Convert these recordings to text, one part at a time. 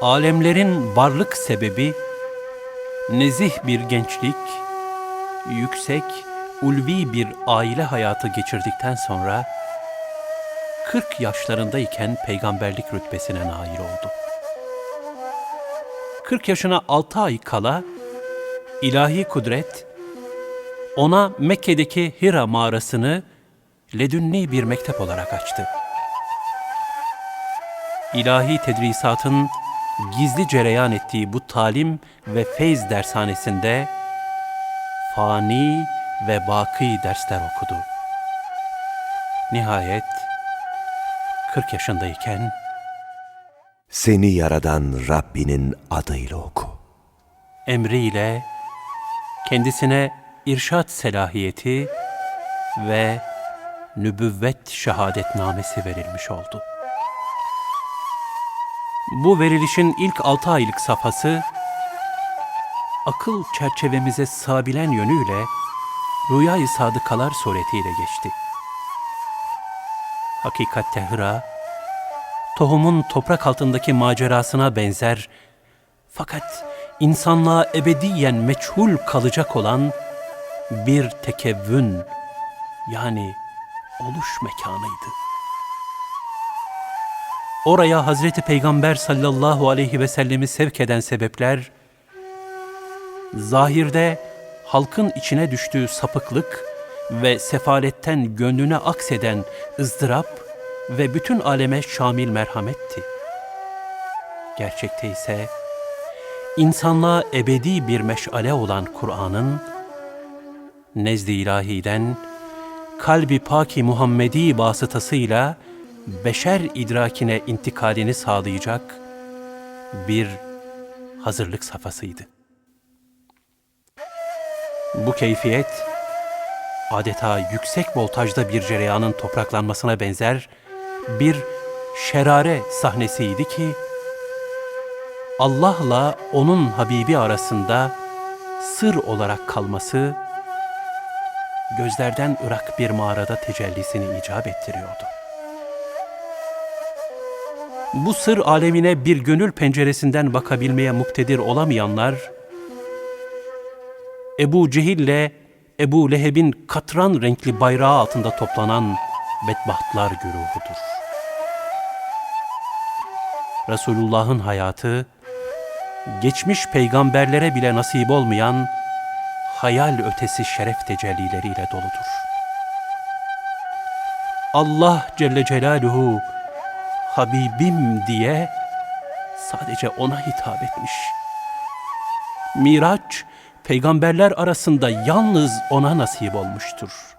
Alemlerin varlık sebebi nezih bir gençlik, yüksek, ulvi bir aile hayatı geçirdikten sonra 40 yaşlarındayken peygamberlik rütbesine nail oldu. 40 yaşına 6 ay kala ilahi kudret ona Mekke'deki Hira mağarasını ledünni bir mektep olarak açtı. İlahi tedrisatın gizli cereyan ettiği bu talim ve feyz dershanesinde fani ve baki dersler okudu. Nihayet 40 yaşındayken Seni yaradan Rabbinin adıyla oku. emriyle kendisine irşat selahiyeti ve nübüvvet şehadetnamesi verilmiş oldu. Bu verilişin ilk altı aylık safhası, akıl çerçevemize sığabilen yönüyle Rüya-i Sadıkalar suretiyle geçti. Hakikatte Hıra, tohumun toprak altındaki macerasına benzer fakat insanlığa ebediyen meçhul kalacak olan bir tekevvün yani oluş mekanıydı. Oraya Hazreti Peygamber sallallahu aleyhi ve sellemi sevk eden sebepler, zahirde halkın içine düştüğü sapıklık ve sefaletten gönlüne akseden ızdırap ve bütün aleme şamil merhametti. Gerçekte ise insanlığa ebedi bir meşale olan Kur'an'ın nezd-i ilahiden kalbi paki Muhammedi vasıtasıyla beşer idrakine intikalini sağlayacak bir hazırlık safhasıydı. Bu keyfiyet adeta yüksek voltajda bir cereyanın topraklanmasına benzer bir şerare sahnesiydi ki Allah'la onun Habibi arasında sır olarak kalması gözlerden ırak bir mağarada tecellisini icap ettiriyordu. Bu sır alemine bir gönül penceresinden bakabilmeye muktedir olamayanlar, Ebu Cehil'le Ebu Leheb'in katran renkli bayrağı altında toplanan bedbahtlar güruhudur. Resulullah'ın hayatı, geçmiş peygamberlere bile nasip olmayan hayal ötesi şeref tecellileriyle doludur. Allah Celle Celaluhu Habibim diye sadece ona hitap etmiş. Miraç, peygamberler arasında yalnız ona nasip olmuştur.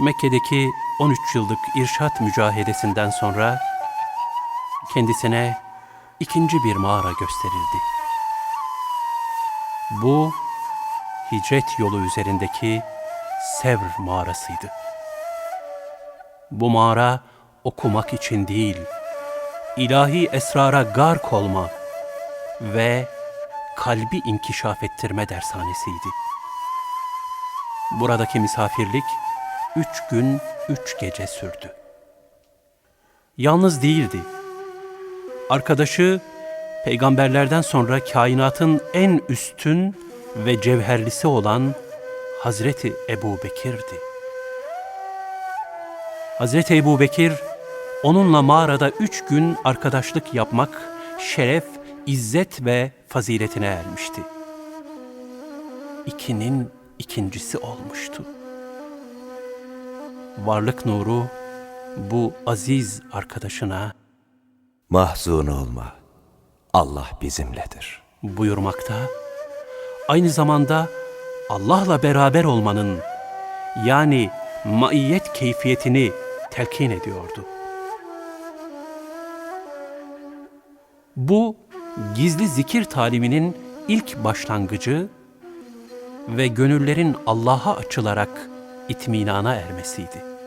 Mekke'deki 13 yıllık irşat mücahedesinden sonra kendisine ikinci bir mağara gösterildi. Bu hicret yolu üzerindeki Sevr mağarasıydı. Bu mağara okumak için değil, ilahi esrara gark olma ve kalbi inkişaf ettirme dershanesiydi. Buradaki misafirlik üç gün, üç gece sürdü. Yalnız değildi. Arkadaşı, peygamberlerden sonra kainatın en üstün ve cevherlisi olan Hazreti Ebu Bekir'di. Hazreti Ebu Bekir, onunla mağarada üç gün arkadaşlık yapmak, şeref, izzet ve faziletine ermişti. İkinin ikincisi olmuştu. Varlık nuru bu aziz arkadaşına Mahzun olma. Allah bizimledir. buyurmakta, aynı zamanda Allah'la beraber olmanın yani maiyet keyfiyetini telkin ediyordu. Bu gizli zikir taliminin ilk başlangıcı ve gönüllerin Allah'a açılarak itminana ermesiydi.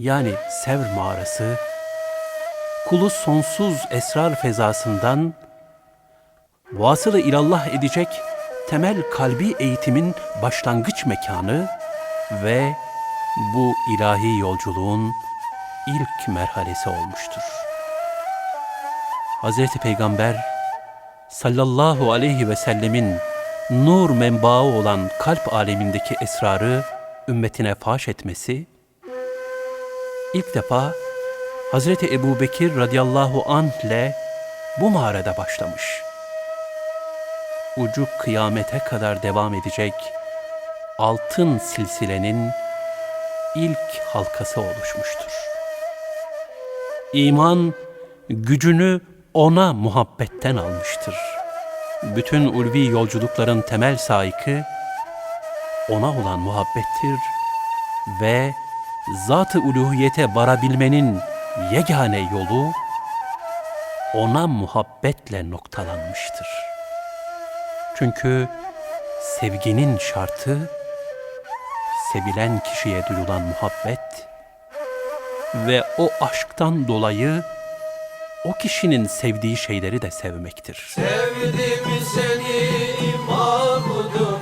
Yani Sevr mağarası, kulu sonsuz esrar fezasından vasılı ilallah edecek temel kalbi eğitimin başlangıç mekanı ve bu ilahi yolculuğun ilk merhalesi olmuştur. Hazreti Peygamber sallallahu aleyhi ve sellemin nur menbaı olan kalp alemindeki esrarı ümmetine faş etmesi, ilk defa Hazreti Ebu Bekir radıyallahu anh ile bu mağarada başlamış. Ucu kıyamete kadar devam edecek altın silsilenin ilk halkası oluşmuştur. İman gücünü ona muhabbetten almıştır. Bütün ulvi yolculukların temel saikı ona olan muhabbettir ve zat-ı uluhiyete varabilmenin yegane yolu ona muhabbetle noktalanmıştır. Çünkü sevginin şartı sevilen kişiye duyulan muhabbet ve o aşktan dolayı o kişinin sevdiği şeyleri de sevmektir. Sevdim seni Mahmud'uma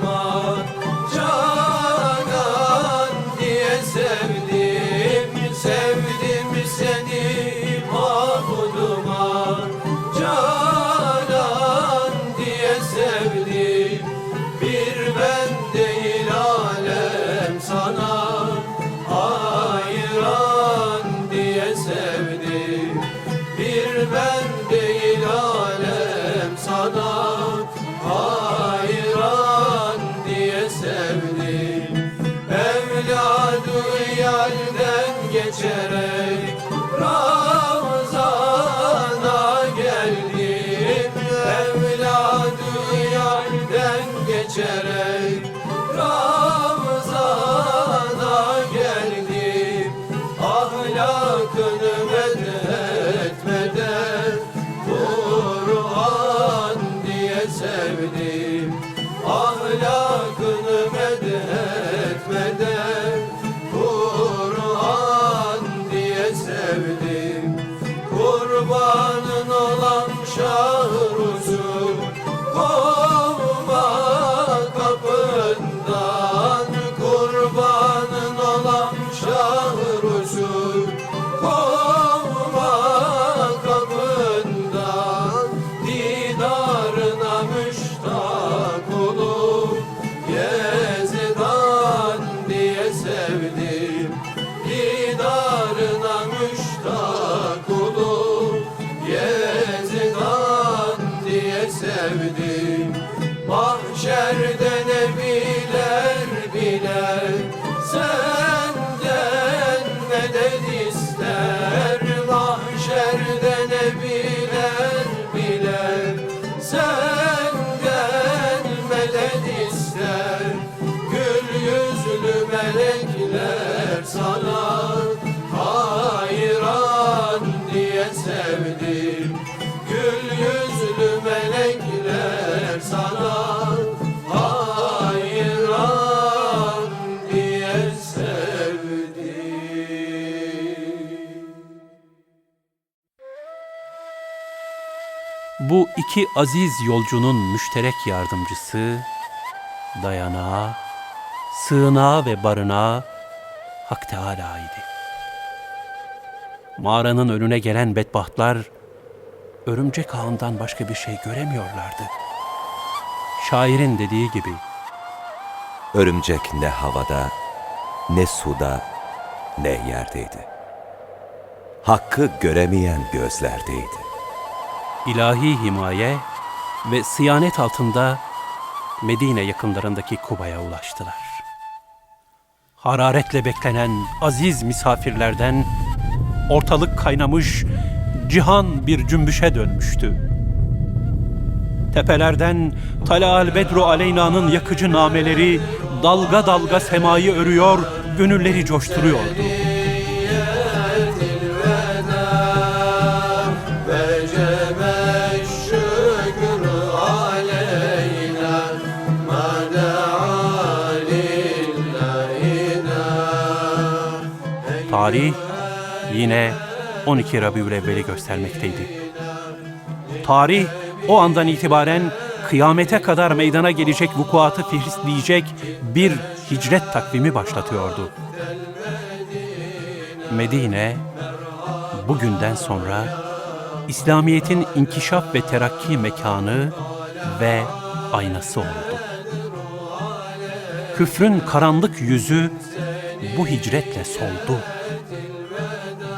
sevdim. Kurbanın olan şahruzu Kovma kapından. Kurbanın olan şahruzu Kovma kapından. Didarına müştak olup Yezidan diye sevdim Bu iki aziz yolcunun müşterek yardımcısı, dayanağı, sığınağı ve barınağı Hak Teâlâ idi. Mağaranın önüne gelen bedbahtlar, örümcek ağından başka bir şey göremiyorlardı. Şairin dediği gibi Örümcek ne havada, ne suda, ne yerdeydi. Hakkı göremeyen gözlerdeydi. İlahi himaye ve sıyanet altında Medine yakınlarındaki Kuba'ya ulaştılar. Hararetle beklenen aziz misafirlerden ortalık kaynamış, cihan bir cümbüşe dönmüştü. Tepelerden Talal Bedru Aleyna'nın yakıcı nameleri dalga dalga semayı örüyor, gönülleri coşturuyordu. Tarih yine 12 Rabiül Evvel'i göstermekteydi. Tarih o andan itibaren kıyamete kadar meydana gelecek vukuatı fihristleyecek bir hicret takvimi başlatıyordu. Medine bugünden sonra İslamiyet'in inkişaf ve terakki mekanı ve aynası oldu. Küfrün karanlık yüzü bu hicretle soldu.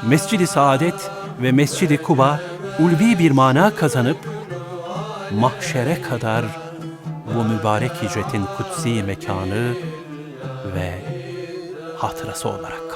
Mescid-i Saadet ve Mescid-i Kuba ulvi bir mana kazanıp mahşere kadar bu mübarek hicretin kutsi mekanı ve hatırası olarak.